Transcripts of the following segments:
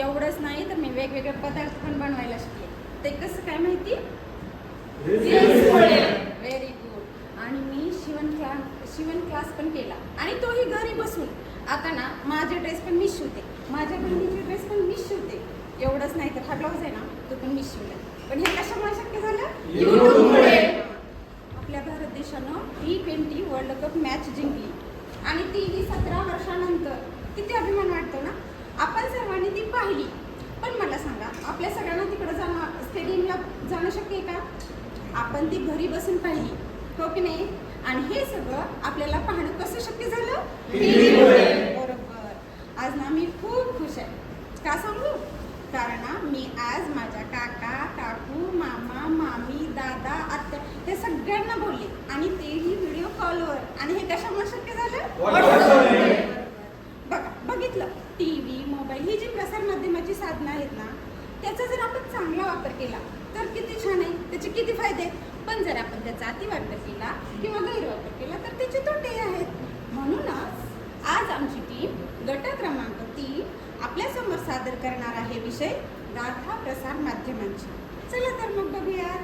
एवढंच नाही तर मी वेगवेगळे पदार्थ पण बनवायला शिकले. ते कसं काय माहिती? व्हेरी गुड आणि मी शिवण क्लास शिवण क्लास पण केला. आणि तोही घरी बसून. आता ना माझे ड्रेस पण मीच शिवते. माझ्या बहिणीचे ड्रेस पण मीच शिवते. एवढंच नाही तर हा ब्लाऊज आहे ना तो पण मीच शिवला. पण हे कशामुळे शक्य झालं. आपल्या भारत देशानं T twenty world cup match जिंकली. आणि ती सतरा वर्षानंतर. किती अभिमान वाटतो ना? आपण सर्वांनी ती पाहिली. पण मला सांगा आपल्या सगळ्यांना तिकडं जाणं स्टेडियमला जाणं शक्य आहे का? आपण ती घरी बसून पाहिली हो की नाही? आणि हे सगळं आपल्याला पाहणं कसं शक्य झालं. बरोबर. आज ना मी खूप खुश आहे. का सांगू? कारण ना मी आज माझ्या काका काकू मामा मामी दादा आत्या हे सगळ्यांना बोलले. आणि तेही व्हिडिओ कॉलवर आणि हे कशामुळे शक्य झालं व्हॉट्सअपमुळे. बघा बघितलं टी व्ही मोबाईल ही जी प्रसार माध्यमाची साधनं आहेत ना त्याचा जर आपण चांगला वापर केला तर किती छान आहे. त्याचे किती फायदे आहेत. पण जर आपण त्याचा अतिवापर केला किंवा गैरवापर केला तर त्याचे तोटे आहेत. म्हणूनच आज आमची टीम गट क्रमांक तीन आपल्यासमोर सादर करणार आहे विषय गाथा प्रसार माध्यमांची. चला तर मग बघूयात.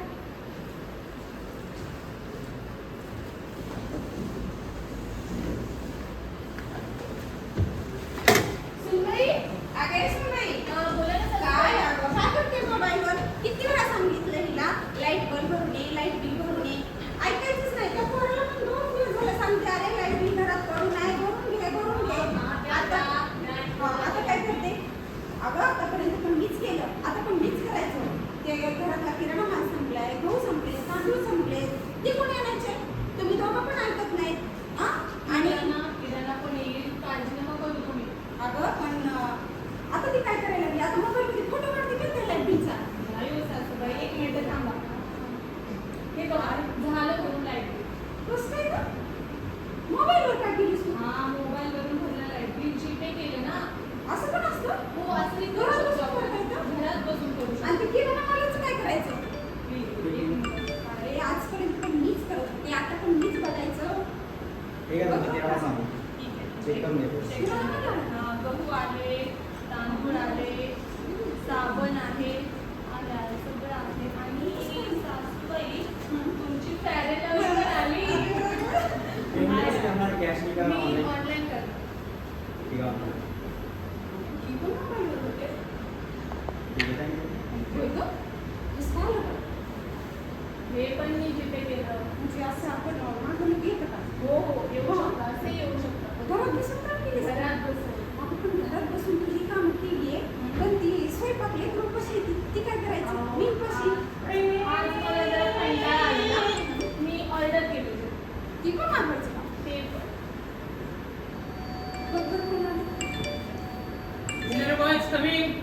Yes, Kavin.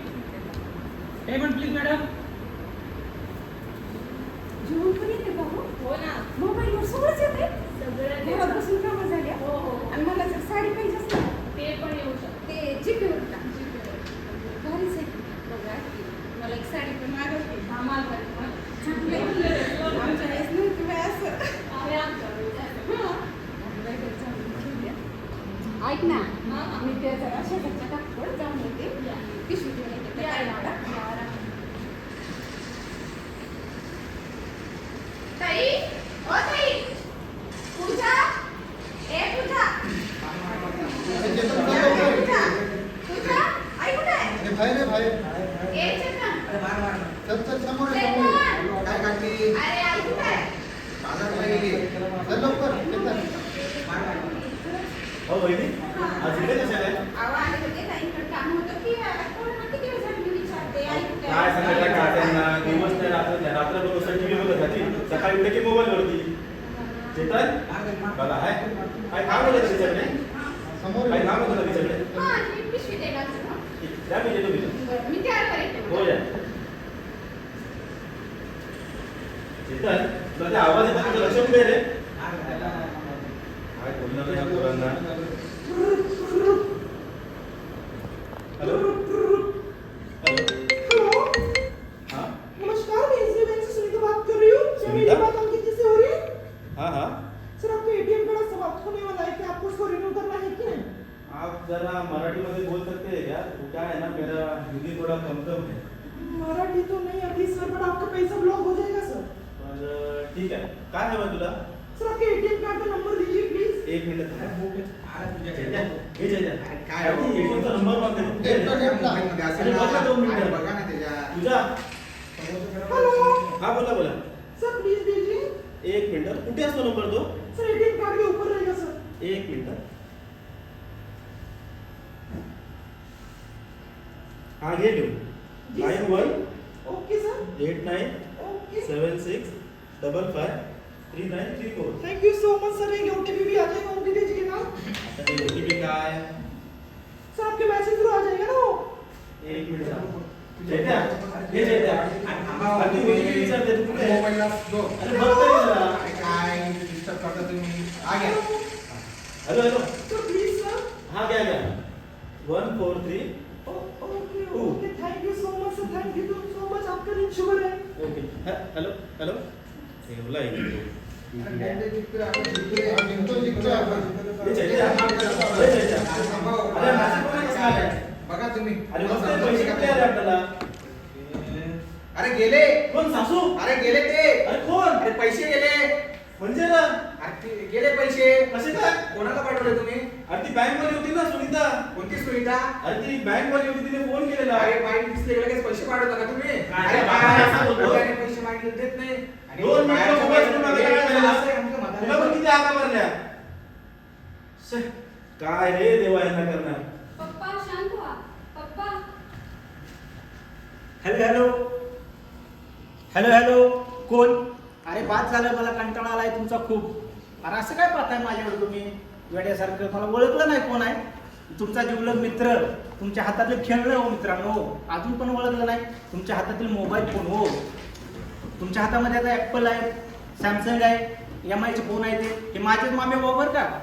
Payment, please, madam. सकाळी उठले की मोबाईल वरती चेतन बघा हाय काय काम होतं तिच्याकडे समोर काय आहे. काम होतं तिच्याकडे हा। मी पिशवी देणार. द्या मी देतो मी मी तयार करेन हो या चेतन तुला ते आवाज येतो तुझं लक्ष कुठे आहे रे काय बोलणार ह्या पोरांना हॅलो। एक मिनिट हे काय नंबर. बघा ना. तुझा. हा बोला बोला. सर प्लीज दीजिए एक मिनिट. कुठे असतो नंबर तो? सर एटीएम कार्ड के ऊपर रहेगा सर? एक मिनिट. हा जी, nine sir. One okay sir. Eight nine okay. Seven six double five three nine three four. Thank you so much sir एक ओटीपी भी आ जाएगा वो भी दीजिए ना। आता ते OTP काय सर आपके मैसेज थ्रू आ जाएगा ना वो? एक मिनिट. चैत्या, हे? चैत्या. तू OTP विचारते, तू कुठे? मोबाईलला दो. अरे बघ तरी जरा. काय डिस्टर्ब करता तुम्ही। आ घ्या hello hello sir please sir हा घ्या one four three okay Who? Okay thank you so much sir thank you so much आपका दिन शुभ रहे। ओके ह- हॅलो हॅलो ठेवला इथे. बघा तुम्ही. अरे गेले. कोण सासू? अरे गेले ते. अरे कोण? अरे पैसे गेले. म्हणजे ना? गेले पैसे. कसे काय? कोणाला पाठवले तुम्ही? अरे ती बँक वाली होती ना सुनीता. कोणती सुविधा अरे ती बँक वाली होती तिने फोन केलेला. अरे बाई दिसले लगेच. पैसे पाठवता का तुम्ही? अरे पैसे मागितले देत नाही. दोन मिनिटं फोन मागायला बाहेर काय झालं? तुला पण किती आगा मारल्या? काय रे देवा यांना करणार? पप्पा शांत व्हा. पप्पा. Hello hello. Hello hello. कोण? अरे बाद झालं. मला कंटाळा आलाय तुमचा खूप. अरे असं काय पाहताय माझ्यावर तुम्ही? वेड्यासारखं. मला ओळखलं नाही कोण आहे. तुमचा जीवलग मित्र. तुमच्या हातातले खेळणं हो मित्रांनो. अजून पण ओळखलं नाही. तुमच्या हातातील मोबाईल फोन हो. तुमच्या हातामध्ये आता ॲपल आहे सॅमसंग आहे एम आयचे फोन आहे ते. हे माझेच मामे वापर का?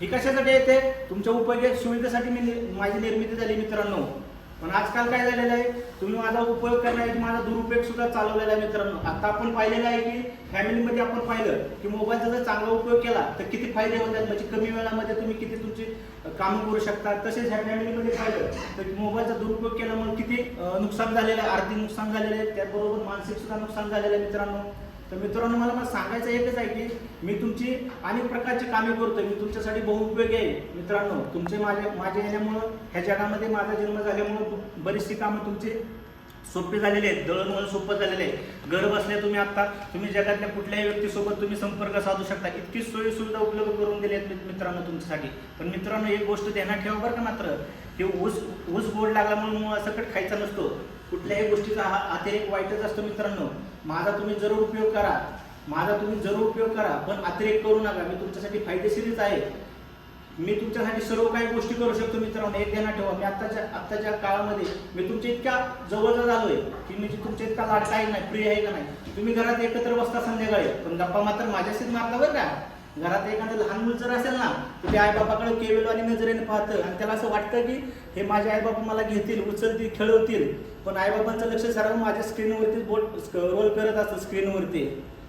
हे कशासाठी येते तुमच्या उपयोगी सुविधेसाठी मी नि- माझी निर्मिती झाली मित्रांनो. पण आजकाल काय झालेलं आहे? तुम्ही माझा उपयोग करणार माझा दुरुपयोग सुद्धा चालवलेला आहे मित्रांनो. आता आपण पाहिलेलं आहे की फॅमिलीमध्ये आपण पाहिलं की मोबाईलचा जर चांगला उपयोग केला तर किती फायदे होतात? म्हणजे कमी वेळामध्ये तुम्ही किती तुमची कामं करू शकता? तसेच ह्या फॅमिलीमध्ये पाहिलं तर मोबाईलचा दुरुपयोग केल्यामुळे किती नुकसान झालेलं आहे? आर्थिक नुकसान झालेलं आहे? त्याचबरोबर मानसिक सुद्धा नुकसान झालेलं आहे मित्रांनो. तर मित्रांनो मला मला सांगायचं एकच आहे की मी तुमची अनेक प्रकारची कामे करतोय. मी तुमच्यासाठी बहुउपयोगी आहे. मित्रांनो तुमचे माझ्या माझ्या येण्यामुळं ह्या जगामध्ये माझा जन्म झाल्यामुळं बरीचशी कामं तुमची सोपे झालेले आहेत. दळणवळण सोपं झालेले आहे. घर बसल्या तुम्ही आत्ता तुम्ही जगातल्या कुठल्याही व्यक्तीसोबत तुम्ही संपर्क साधू शकता. इतकी सोयी सुविधा उपलब्ध करून दिली आहेत मित्रांनो तुमच्यासाठी. पण मित्रांनो एक गोष्ट ध्यानात ठेवा बरं का मात्र. ते ऊस ऊस गोड लागला म्हणून सकट खायचा नसतो. कुठल्याही गोष्टीचा हा अतिरेक वाईटच असतो मित्रांनो. माझा तुम्ही जरूर उपयोग करा. माझा तुम्ही जरूर उपयोग करा पण अतिरेक करू नका. मी तुमच्यासाठी फायदेशीरच आहे. मी तुमच्यासाठी सर्व काही गोष्टी करू शकतो मित्रांनो. एक ध्यानात ठेवा. मी आत्ताच्या आत्ताच्या काळामध्ये मी तुमच्या इतक्या जवळचा झालोय की मी तुमच्या इतका लाडका आहे नाही प्रिय आहे का नाही? तुम्ही घरात एकत्र बसता संध्याकाळी. पण गप्पा मात्र माझ्याशीच मारता बरं का? घरात एखादं लहान मुल जर असेल ना तर ते आईबापाकडे केवेलो आणि नजरेने पाहतं. आणि त्याला असं वाटतं की हे माझे आईबापा मला घेतील उचलतील खेळवतील. पण आईबाबांचं लक्ष सर्व माझ्या स्क्रीनवरती बोट रोल करत असतं स्क्रीनवरती.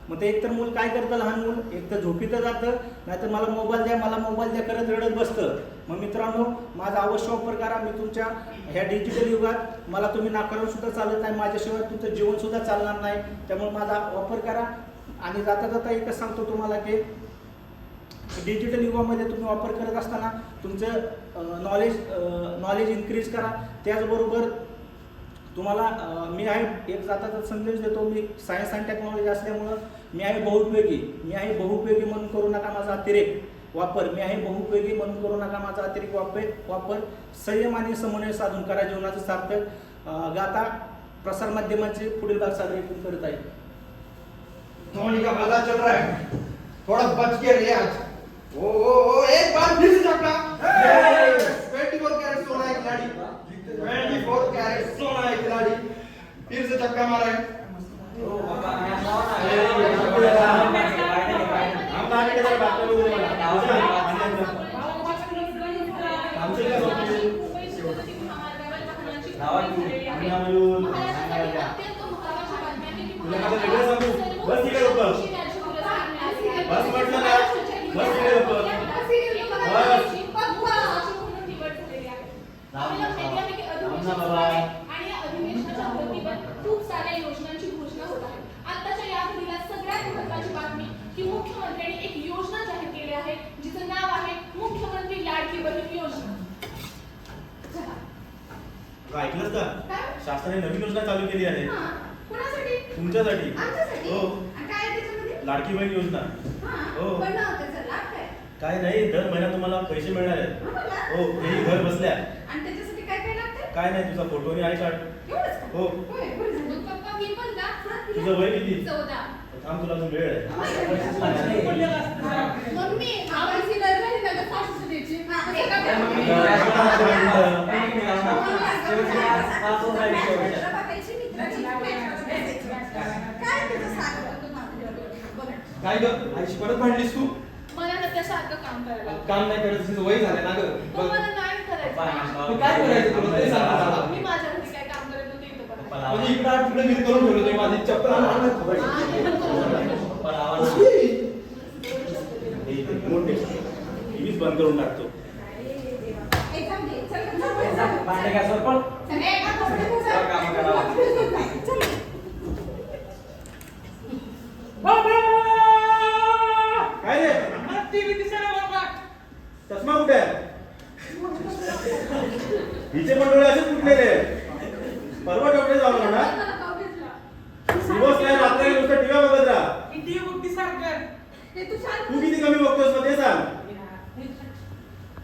मग ते एकतर मूल काय करतं लहान मूल? एक तर झोपीतं जातं नाहीतर मला मोबाईल द्या मला मोबाईल द्या करत रडत बसतं. मग मित्रांनो माझा अवश्य वापर करा मी तुमच्या ह्या डिजिटल युगात मला तुम्ही नाकारून सुद्धा चालत नाही माझ्याशिवाय तुमचं जीवन सुद्धा चालणार नाही. त्यामुळे माझा वापर करा. आणि जाता जाता एकच सांगतो तुम्हाला की डिजिटल युगामध्ये तुम्ही वापर करत असताना तुमचं नॉलेज नॉलेज इन्क्रीज करा. त्याचबरोबर तुम्हाला मी आहे एक जाता संदेश देतो मी सायन्स अँड टेक्नॉलॉजी असल्यामुळं मी आहे बहुपयोगी मी आहे बहुपयोगी म्हणून करू नका माझा अतिरेक वापर. मी आहे बहुपयोगी म्हणून करू नका माझा अतिरेक वापर वापर. संयम आणि समन्वय साधून करा जीवनाचं सार्थक. अं, गाता प्रसारमाध्यमांचे पुढील भाग सादर करत आहे. धोनी का मजा चल रहा है? थोड़ा बच के आज. ओ ओ ओ एक बार फिर से झपटा 24 कैरेट सोना है खिलाड़ी। 24 कैरेट सोना है खिलाड़ी। फिर से छक्का मारा है। आमचा आणि तुझ्या आणि आमचा. आमचं काय स्वप्न आहे? आणि आम्हाला- तुला माझं वेगळं सांगू? बस तिकडे लवकर. बस म्हटलं ना. बस तिकडे लवकर. बस. थांब ना बाबा. तुला ऐकलंस का काय? शासनाने नवीन योजना चालू केली आहे. हा. कुणासाठी? तुमच्यासाठी. हो. लाडकी बहीण योजना. हा हो. काय? काय नाही दर महिन्यात तुम्हाला पैसे मिळणार आहेत? हो तेही घर बसल्या. काय काय लागतं? काय नाही तुझा फोटो आणि आय कार्ड? हो. हा, तुझं वय किती? थांब तुला अजून वेळ आहे. काय ग? आईशी परत भांडलीस तू? मला काम करायला आवडतं. काम नाही करत तिचं वय झालं ना ग. पण मला नाही करायचं. तू काय करायचं तुला? ते सांग मला. मी माझ्या घरी काय काम करत नव्हते इथं पण. म्हणजे इकडे आठ तिकडे मी करून ठेवलं तुम्ही माझी चप्पल खबर. मोठे. टीव्हीच बंद करून टाकतो ए, जाऊ दे. चल, चल, चल, चल. भांडे घासावर पण. कपडे कामं करावं. काय रे? चष्मा कुठे आहे? हिचे पण डोळे असेच कुठलेले परवा डोळे जाऊ ना? दिवस नाही रात्र नुसतं टीव्ही बघत राहा. बघती सारखं ते किती कमी बघतोस मग ते सांग.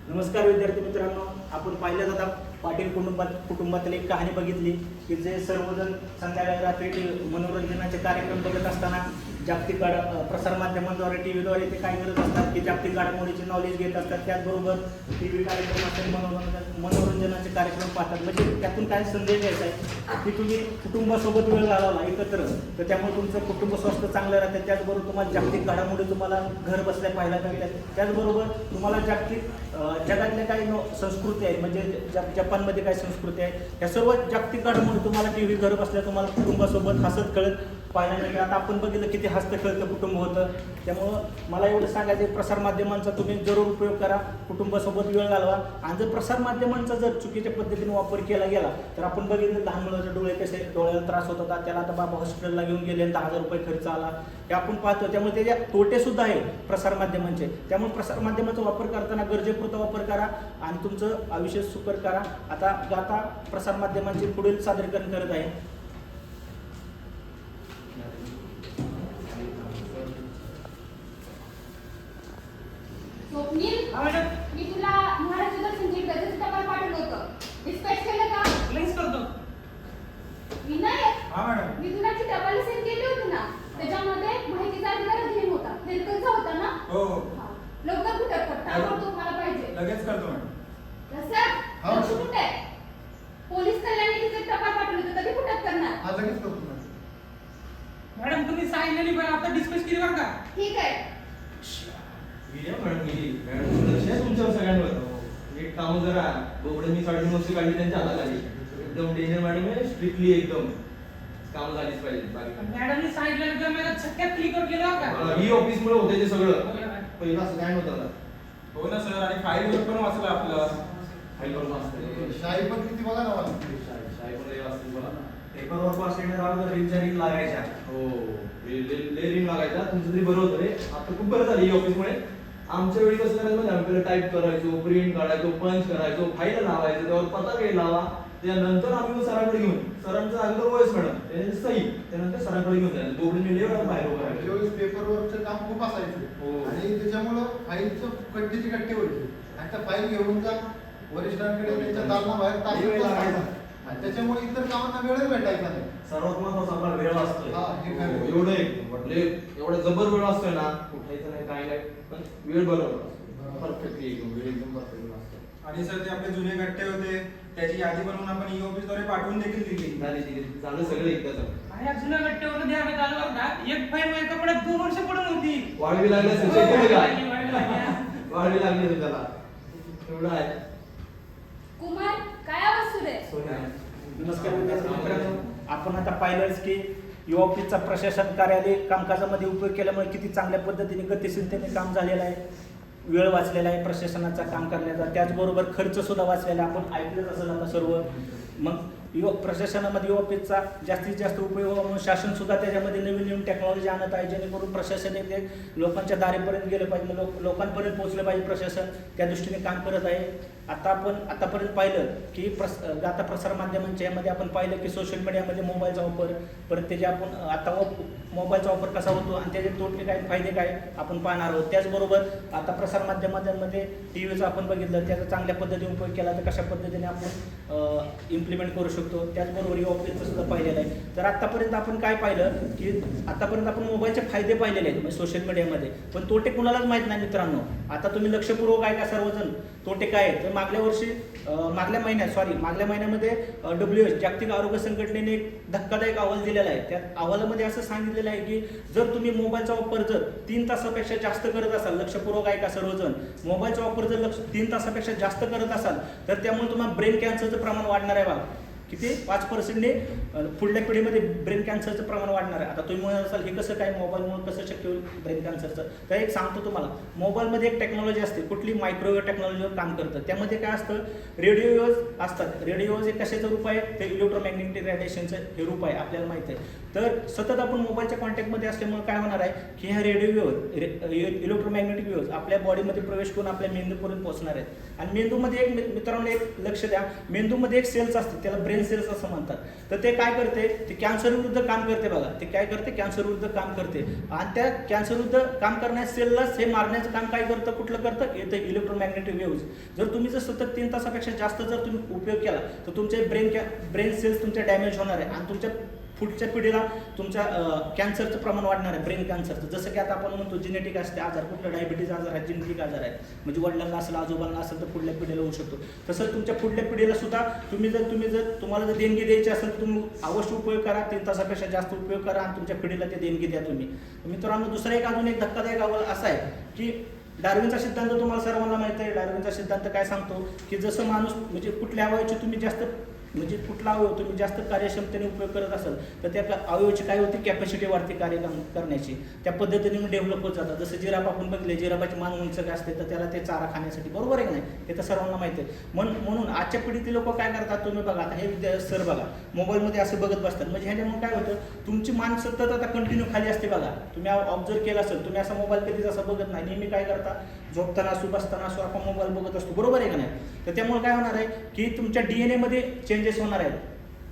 नमस्कार विद्यार्थी मित्रांनो. आपण पाहिलं जाता पाटील कुटुंबात कुटुंबातील एक कहाणी बघितली की जे सर्वजण संध्याकाळी रात्री टी मनोरंजनाचे कार्यक्रम बघत असताना जागतिक गाड प्रसारमाध्यमांद्वारे टी व्हीद्वारे ते काय करत असतात की जागतिक घडामोडीचे नॉलेज घेत असतात. त्याचबरोबर टी व्ही कार्यक्रम असेल मनोरंजन मनोरंजनाचे कार्यक्रम पाहतात. म्हणजे त्यातून काय संदेश घ्यायचा आहे? की तुम्ही कुटुंबासोबत वेळ घालवला एकत्र तर त्यामुळे तुमचं कुटुंब स्वास्थ्य चांगलं राहतं. त्याचबरोबर तुम्हाला जागतिक घडामोडी तुम्हाला घर बसल्या पाहायला मिळतात त्याचबरोबर तुम्हाला जागतिक जगातल्या काही संस्कृती आहे म्हणजे ज- जपानमध्ये काय संस्कृती आहे या सर्व जागतिक घडामोडी तुम्हाला टी व्ही घर बसल्या तुम्हाला कुटुंबासोबत हसत खेळत पाहायला मिळते. आता आपण बघितलं किती हसतं खेळतं कुटुंब होतं. त्यामुळं मला एवढं सांगायचं प्रसारमाध्यमांचा तुम्ही जरूर उपयोग करा. कुटुंबासोबत वेळ घालवा. आणि जर प्रसारमाध्यमांचा जर चुकीच्या पद्धतीने वापर केला गेला तर आपण बघितलं लहान मुलाचे डोळे कसे डोळ्याला त्रास होत होता. त्याला आता बाबा हॉस्पिटलला घेऊन गेले दहा हजार रुपये खर्च आला. हे आपण पाहतो. त्यामुळे त्याचे तोटे सुद्धा आहे प्रसार माध्यमांचे त्यामुळे प्रसार माध्यमाचा वापर करताना गरजेपुरता वापर करा आणि तुमचं आयुष्य सुकर करा. आता गाता प्रसार माध्यमांचे पुढील सादरीकरण करत आहे. स्वप्नील हा मॅडम मी तुला महाराष्ट्र दर्शनची गरजेचं टपाल पाठवलं होतं डिस्पॅच केलं का लिंक्स करतो विनायक हा मॅडम मी तुला ती टपाल सेंड केली होती ना त्याच्यामध्ये माहितीचा अधिकार घेऊन होता हेल्थचा होता ना हो हा. लवकर कुठे कर ताबडतोब मला पाहिजे लगेच करतो मॅडम रसाळ, हा. लक्ष कुठे आहे पोलीस कल्याणी तिथे टपाल पाठवलं होतं कधी कुठे करणार हा लगेच करतो मॅडम सांगितलेली पण आता डिस्कस केली बरं का? ठीक आहे. मॅडम गेली. मॅडम लक्ष आहे तुमच्यावर सगळ्यांवर. एक काम जरा बोबडे मी साडेतीन वर्ष काढली त्यांच्या हाताखाली एकदम डेंजर मॅडम आहे स्ट्रिक्टली एकदम. काम झालीच पाहिजे बाकी. मॅडमनी सांगितलं तर मला छक्क्यात क्लिक वर केलं बरं का? मला ई ऑफिस मुळे होते ते सगळं. हो. पहिलं असं काय नव्हतं ना हो ना सर आणि फाईल पण वाचलं आपलं. फाईल करून वाचते शाही पण किती बघा ना शाही पण पास येणार अगोदर रिंगच्या रिंग लागायच्या. हो. लय- लय- लय रिंग लागायचा तुमचं तरी बरं होतं रे. आता खूप बरं झालं ई ऑफिस मुळे. आमच्या वेळी कसं करायचं म्हणजे आम्ही टाईप करायचो प्रिंट काढायचो पंच करायचो फाईल लावायचो त्यावर पता काही लावा. त्यानंतर आम्ही सरांकडे घेऊन सरांचं अगोदर वयस मॅडम त्याने सही त्यानंतर सरांकडे घेऊन जायचं. दोघांनी लय वेळा बाहेर. त्यावेळेस पेपरवरचं काम खूप असायचं. हो. आणि त्याच्यामुळं फाईलचं कट्टीची कट्टी व्हायची. आणि त्या फाईल घेऊन जा वरिष्ठांकडे त्यांच्या दालना बाहेर वेळ लागायचा. आणि त्याच्यामुळे इतर कामांना वेळच भेटायचा नाही. सर्वात महत्त्वाचा आपला वेळ असतोय. हा हे हो. एवढं एक म्हटले एवढा जबर वेळ असतोय ना कुठायचं नाही काय नाही पण वेळ बरोबर परफेक्टली एकदम वेळ एकदम परफेक्ट असतो. आणि सर ते आपले जुने गट्टे होते त्याची यादी बनवून आपण ई ऑफिसद्वारे पाठवून देखील दिली. झाली ती झालं सगळं एकदाच आणि या जुन्या गट्ट्यावर द्यावे झालं बरं का एक फाईल माझ्या कपड्यात दोन वर्ष पडून होती. वाढवी लागली असेल हो, वाढली, वाढली, वाढली. वाढवी लागली. असेल त्याला. एवढं आहे. कुमार काय आवाज सुरू आहे? नमस्कार. आपण आता पाहिलंच की युवा ऑफिसचा प्रशासन कार्यालय कामकाजामध्ये उपयोग केल्यामुळे किती चांगल्या पद्धतीने गतिशीलतेने काम झालेलं आहे. वेळ वाचलेला आहे प्रशासनाचा काम करण्याचा. त्याचबरोबर खर्च सुद्धा वाचलेला आपण ऐकलंच असेल आता सर्व. मग युवा प्रशासनामध्ये युवा ऑफिसचा जास्तीत जास्त उपयोग म्हणून शासन सुद्धा त्याच्यामध्ये नवीन नवीन टेक्नॉलॉजी आणत आहे. जेणेकरून प्रशासन एक ते लोकांच्या दारेपर्यंत गेलं पाहिजे. लोक लोकांपर्यंत पोहोचलं पाहिजे प्रशासन. त्या दृष्टीने काम करत आहे. आता आपण आतापर्यंत पाहिलं की प्रस आता प्रसार माध्यमांच्या यामध्ये आपण पाहिलं की सोशल मीडियामध्ये मोबाईलचा वापर परत त्याचे आपण आता वाप- मोबाईलचा वापर कसा होतो आणि त्याचे तोटे काय फायदे काय आपण पाहणार आहोत. त्याचबरोबर आता प्रसार माध्यमांमध्ये टी व्हीचा आपण बघितलं त्याचा चांगल्या पद्धतीने उपयोग केला तर कशा पद्धतीने आपण इम्प्लिमेंट करू शकतो त्याचबरोबर ऑफिसचं सुद्धा पाहिलेलं आहे. तर आत्तापर्यंत आपण काय पाहिलं की आतापर्यंत आपण मोबाईलचे फायदे पाहिलेले आहेत म्हणजे सोशल मीडियामध्ये पण तोटे कुणालाच माहीत नाही मित्रांनो. आता तुम्ही लक्षपूर्वक आहे का सर्वजण. तोटे काय आहेत? तर मागल्या वर्षी मागल्या महिन्यात सॉरी मागल्या महिन्यामध्ये डब्ल्यू एच जागतिक आरोग्य संघटनेने एक धक्कादायक अहवाल दिलेला आहे. त्या अहवालामध्ये असं सांगितलेलं आहे की जर तुम्ही मोबाईलचा वापर जर तीन तासापेक्षा जास्त करत असाल लक्षपूर्वक आहे का सर्वजण मोबाईलचा वापर जर लक्ष तीन तासापेक्षा जास्त करत असाल तर त्यामुळे तुम्हाला ब्रेन कॅन्सरचं प्रमाण वाढणार आहे बघा. किती पाच पर्सेंटने पुढल्या पिढीमध्ये ब्रेन कॅन्सरचं प्रमाण वाढणार आहे. आता तुम्ही म्हणत असाल हे कसं काय मोबाईलमुळे कसं शक्य होईल ब्रेन कॅन्सरचं तर एक सांगतो तुम्हाला. मोबाईलमध्ये एक टेक्नॉलॉजी असते कुठली मायक्रोवेव्ह टेक्नॉलॉजीवर काम करतं. त्यामध्ये काय असतं रेडिओज असतात. रेडिओज हे कशाचं रूप आहे? ते इलेक्ट्रोमॅग्नेटिक रेडिएशनचं हे रूप आहे आपल्याला माहिती आहे. तर सतत आपण मोबाईलच्या कॉन्टॅक्टमध्ये असल्यामुळे काय होणार आहे की ह्या रेडिओ इलेक्ट्रोमॅग्नेटिक वेव्स आपल्या बॉडीमध्ये प्रवेश करून आपल्या मेंदूपर्यंत पोहोचणार आहेत. आणि मेंदूमध्ये एक मित्रांनो एक लक्ष द्या. मेंदूमध्ये एक सेल्स असते त्याला ब्रेन सेल्स असं म्हणतात. तर ते काय करते? ते कॅन्सर विरुद्ध काम करते बघा. ते काय करते? कॅन्सर विरुद्ध काम करते. आणि त्या कॅन्सर विरुद्ध काम करण्या सेललाच हे मारण्याचं काम काय करतं? कुठलं करतं? येतं इलेक्ट्रोमॅग्नेटिक वेव्ज जर तुम्ही जर सतत तीन तासापेक्षा जास्त जर तुम्ही उपयोग केला तर तुमचे ब्रेन कॅ ब्रेन सेल्स तुमच्या डॅमेज होणार आहे. आणि तुमच्या पुढच्या पिढीला तुमच्या कॅन्सरचं प्रमाण वाढणार आहे ब्रेन कॅन्सरचं. जसं की आता आपण म्हणतो जेनेटिक असते आजार कुठलं डायबिटीज आजार आहे जेनेटिक आजार आहे म्हणजे वडिलांना असेल आजोबांना असेल तर पुढल्या पिढीला होऊ शकतो. तसंच तुमच्या पुढल्या पिढीला सुद्धा तुम्ही जर तुम्ही जर तुम्हाला जर देणगी द्यायची असेल तर तुम्ही अवश्य उपयोग करा. तीन तासापेक्षा जास्त उपयोग करा आणि तुमच्या पिढीला ते देणगी द्या तुम्ही. मित्रांनो दुसरा एक अजून एक धक्कादायक अहवाल असा आहे की डार्विनचा सिद्धांत तुम्हाला सर्वांना माहिती आहे. डार्विनचा सिद्धांत काय सांगतो की जसं माणूस म्हणजे कुठल्या वयाची तुम्ही जास्त म्हणजे कुठला अवयव तुम्ही जास्त कार्यक्षमतेने उपयोग करत असाल तर त्या अवयवची काय होती? कॅपॅसिटी वाढते कार्य करण्याची. त्या पद्धतीने डेव्हलप होत जातात. जसं जिराफ आपण बघले जिराबाची मान उंच काय असते तर त्याला ते चारा खाण्यासाठी. बरोबर आहे नाही? हे तर सर्वांना माहिती आहे. म्हण म्हणून आजच्या पिढीतील लोक काय करतात तुम्ही बघा. आता हे विद्या सर बघा मोबाईलमध्ये असं बघत बसतात. म्हणजे ह्याच्यामुळे काय होतं? तुमची मान सतत आता कंटिन्यू खाली असते बघा. तुम्ही ऑब्झर्व केलं असेल तुम्ही असा मोबाईल कधीच असं बघत नाही. नेहमी काय करता? झोपताना असू बसताना असू आपण मोबाईल बघत असतो. बरोबर आहे का नाही? तर त्यामुळे काय होणार आहे की तुमच्या डी एन एमध्ये चेंजेस होणार आहेत.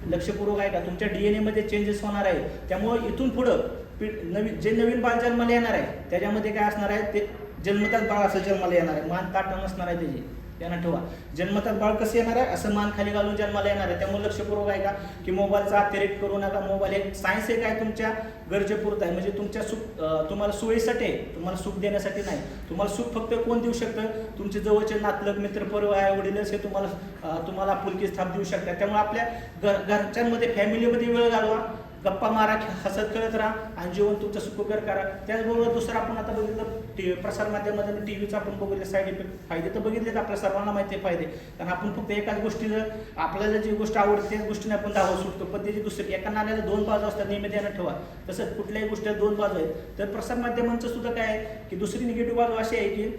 लक्षपूर्वक आहे का तुमच्या डी एन एमध्ये चेंजेस होणार आहे. त्यामुळे इथून पुढं पि नवीन जे नवीन बाळ जन्माला येणार आहे त्याच्यामध्ये काय असणार आहे? ते जन्मताच बाळ असं जन्माला येणार आहे. मान ताट नसणार आहे त्याची. त्यांना ठेवा. जन्मतात बाळ कसं येणार आहे? असं मान खाली घालून जन्माला येणार आहे. त्यामुळे लक्षपूर्वक आहे का की मोबाईलचा अतिरेक करू नका. मोबाईल एक सायन्स एक आहे तुमच्या गरजेपुरत आहे. म्हणजे तुमच्या सुख तुम्हाला सोयीसाठी आहे. तुम्हाला सुख देण्यासाठी नाही. तुम्हाला सुख फक्त कोण देऊ शकतं? तुमचे जवळचे नातलग मित्र पर्व आई वडीलच हे तुम्हाला तुम्हाला आपुलकी स्थाप देऊ शकतात. त्यामुळे आपल्या घर घरच्यांमध्ये फॅमिलीमध्ये वेळ घालवा. गप्पा मारा हसत खेळत राहा आणि जीवन तुमचं सुखकर करा. त्याचबरोबर दुसरं आपण आता बघितलं टी प्रसार माध्यमामध्ये टी व्हीचा आपण बघितलं साईड इफेक्ट फायदे तर बघितलेत आपल्या सर्वांना माहिती आहे फायदे. कारण आपण फक्त एकाच गोष्टीचं आपल्याला जी गोष्ट आवडते त्याच गोष्टीने आपण धावत सुटतो. पण त्याची दुसरी एका नाण्याला दोन बाजू असतात नेहमी त्यानं ठेवा. तसंच कुठल्याही गोष्टीला दोन बाजू आहेत. तर प्रसार माध्यमांचं सुद्धा काय आहे की दुसरी निगेटिव्ह बाजू अशी आहे की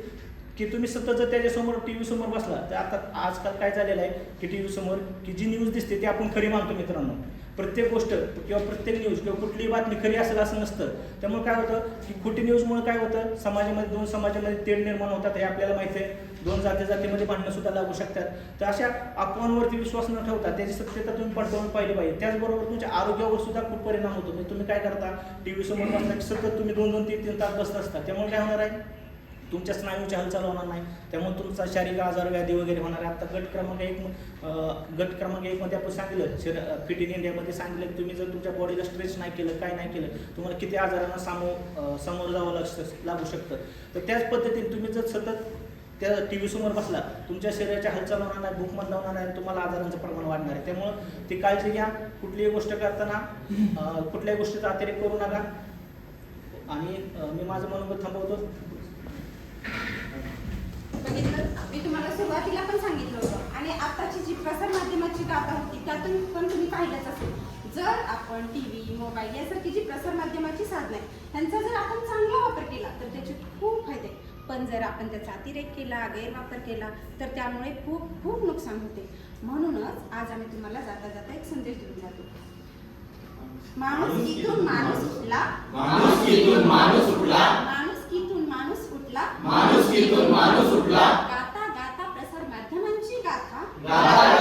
की तुम्ही सतत जर त्याच्यासमोर टी व्ही समोर बसला तर आता आजकाल काय झालेलं आहे की टी व्ही समोर की जी न्यूज दिसते ती आपण खरी मानतो मित्रांनो. प्रत्येक गोष्ट किंवा प्रत्येक न्यूज किंवा कुठलीही बातमी खरी असेल असं नसतं. त्यामुळे काय होतं की खोटी न्यूजमुळे काय होतं? समाजामध्ये दोन समाजामध्ये तेढ निर्माण होतात हे आपल्याला माहिती आहे. दोन जाती जातीमध्ये भांडणं सुद्धा लागू शकतात. तर अशा अफवांवरती विश्वास न ठेवता त्याची सत्यता तुम्ही पडताळून पाहिली पाहिजे. त्याचबरोबर तुमच्या आरोग्यावर सुद्धा खूप परिणाम होतो. म्हणजे तुम्ही काय करता? टी व्ही समोर बसता सतत तुम्ही दोन दोन तीन तीन तास बसत असता. त्यामुळे काय होणार आहे? तुमच्या स्नायूची हालचाल होणार नाही. त्यामुळे तुमचा शारीरिक आजार व्याधी वगैरे होणार आहे. आता गट क्रमांक एक गट क्रमांक एकमध्ये आपण सांगितलं शर फिट इन इंडियामध्ये सांगितलं की तुम्ही जर तुमच्या बॉडीला स्ट्रेच नाही केलं काय नाही केलं तुम्हाला किती आजारांना सामो समोर जावं लाग लागू शकतं. तर त्याच पद्धतीने तुम्ही जर सतत त्या टी व्ही समोर बसला तुमच्या शरीराच्या हालचाल होणार नाही भूकमत लावणार होणार नाही तुम्हाला आजारांचं प्रमाण वाढणार आहे. त्यामुळं ती काळजी घ्या. कुठलीही गोष्ट करताना कुठल्याही गोष्टीचा अतिरेक करू नका. आणि मी माझं मनोगत थांबवतो. बघितलं. मी तुम्हाला सुरुवातीला पण सांगितलं होतं. आणि आताची जी प्रसार माध्यमाची गाथा होती त्यातून पण तुम्ही पाहिलंच असेल. जर आपण टी व्ही मोबाईल यासारखी जी प्रसार माध्यमाची साधनं आहे त्यांचा जर आपण चांगला वापर केला तर त्याचे खूप फायदे. पण जर आपण त्याचा अतिरेक केला गैरवापर केला तर त्यामुळे खूप खूप नुकसान होते. म्हणूनच आज आम्ही तुम्हाला जाता जाता एक संदेश देऊन जातो. माणूस इथून माणूस उठला. माणुसकीतून माणूस उठला. माणुसकीतून माणूस उठला. तिथून माणूस उठला गाता प्रसार माध्यमांची गाथा. गाता